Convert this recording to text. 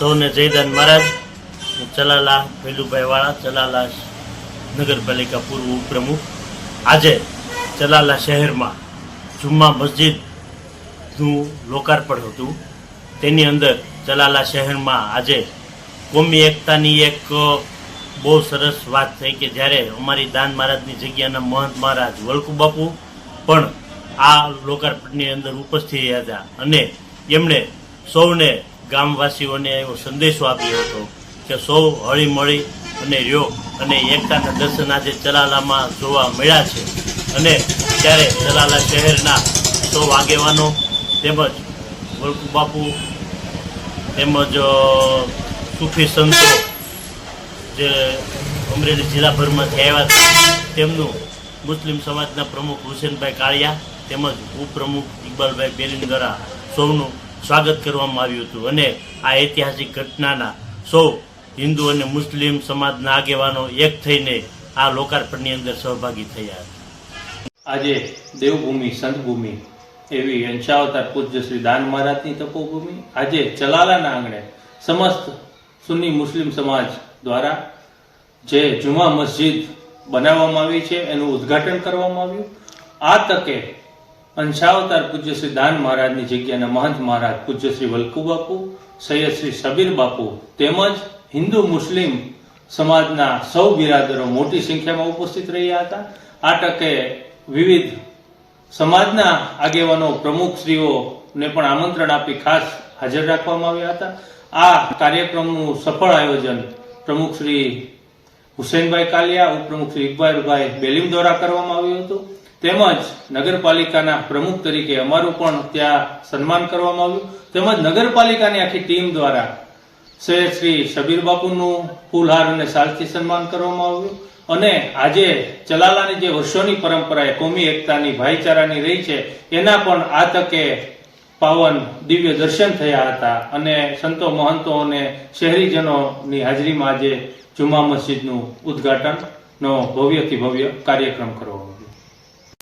સૌને જયદાન મહારાજ. ચલાલા ભેલુભાઈ વાળા, ચલાલા નગરપાલિકા પૂર્વ ઉપપ્રમુખ. આજે ચલાલા શહેરમાં જુમ્મા મસ્જિદનું લોકાર્પણ હતું. તેની અંદર ચલાલા શહેરમાં આજે કોમી એકતાની એક બહુ સરસ વાત થઈ કે જ્યારે અમારી દાન મહારાજની જગ્યાના મહંત મહારાજ વલકુ બાપુ પણ આ લોકાર્પણની અંદર ઉપસ્થિત હતા. અને એમણે સૌને ગામવાસીઓને એવો સંદેશો આપ્યો હતો કે સૌ હળીમળી અને રહ્યો અને એકતાના દર્શન આજે ચલાલામાં જોવા મળ્યા છે. અને ત્યારે ચલાલા શહેરના સૌ આગેવાનો તેમજ બાપુ તેમજ સુફી સંતો જે અમરેલી જિલ્લાભરમાંથી આવ્યા હતા તેમનું મુસ્લિમ સમાજના પ્રમુખ હુસેનભાઈ કાળિયા તેમજ ઉપપ્રમુખ ઇકબાલભાઈ બેલીન દ્વારા સૌનું સ્વાગત કરવામાં આવ્યું હતું. અને આ ઐતિહાસિક ઘટનાના સૌ હિન્દુ અને મુસ્લિમ સમાજના આગેવાનો એક થઈને આ લોકાર્પણની અંદર સહભાગી થયા હતા. આજે દેવભૂમિ, સંતભૂમિ એવી અંશાવતાર પૂજ્ય શ્રી દાન મહારાજની તપોભૂમિ. આજે ચલાલાના આંગણે સમસ્ત સુન્ની મુસ્લિમ સમાજ દ્વારા જે જુમા મસ્જિદ બનાવવામાં આવી છે, એનું ઉદ્ઘાટન કરવામાં આવ્યું. આ તકે અંશાવતાર પૂજ્ય શ્રી દાન મહારાજની જગ્યાના મહંત મહારાજ પૂજ્ય શ્રી વલ્કુ બાપુ સૈયદ શ્રી સબીર બાપુ તેમજ હિન્દુ મુસ્લિમ સમાજના સૌ બિરાદરો મોટી સંખ્યામાં ઉપસ્થિત રહ્યા હતા. આ તકે વિવિધ સમાજના આગેવાનો પ્રમુખશ્રીઓને પણ આમંત્રણ આપી ખાસ હાજર રાખવામાં આવ્યા હતા. આ કાર્યક્રમનું સફળ આયોજન પ્રમુખ શ્રી હુસેનભાઈ કાલિયા, ઉપપ્રમુખ શ્રી ઇકબાલભાઈ બેલીમ દ્વારા કરવામાં આવ્યું હતું. તેમજ નગરપાલિકાના પ્રમુખ તરીકે અમારું પણ ત્યાં સન્માન કરવામાં આવ્યું. તેમજ નગરપાલિકાની આખી ટીમ દ્વારા શહેર શ્રી શબીર બાપુનું ફૂલહાર અને શાલથી સન્માન કરવામાં આવ્યું. અને આજે ચલાલાની જે વર્ષોની પરંપરા એ કોમી એકતાની ભાઈચારાની રહી છે, એના પણ આ તકે પાવન દિવ્ય દર્શન થયા હતા. અને સંતો મહંતો અને શહેરીજનોની હાજરીમાં આજે જુમા મસ્જિદનું ઉદ્ઘાટનનો ભવ્યથી ભવ્ય કાર્યક્રમ કરવામાં આવ્યો.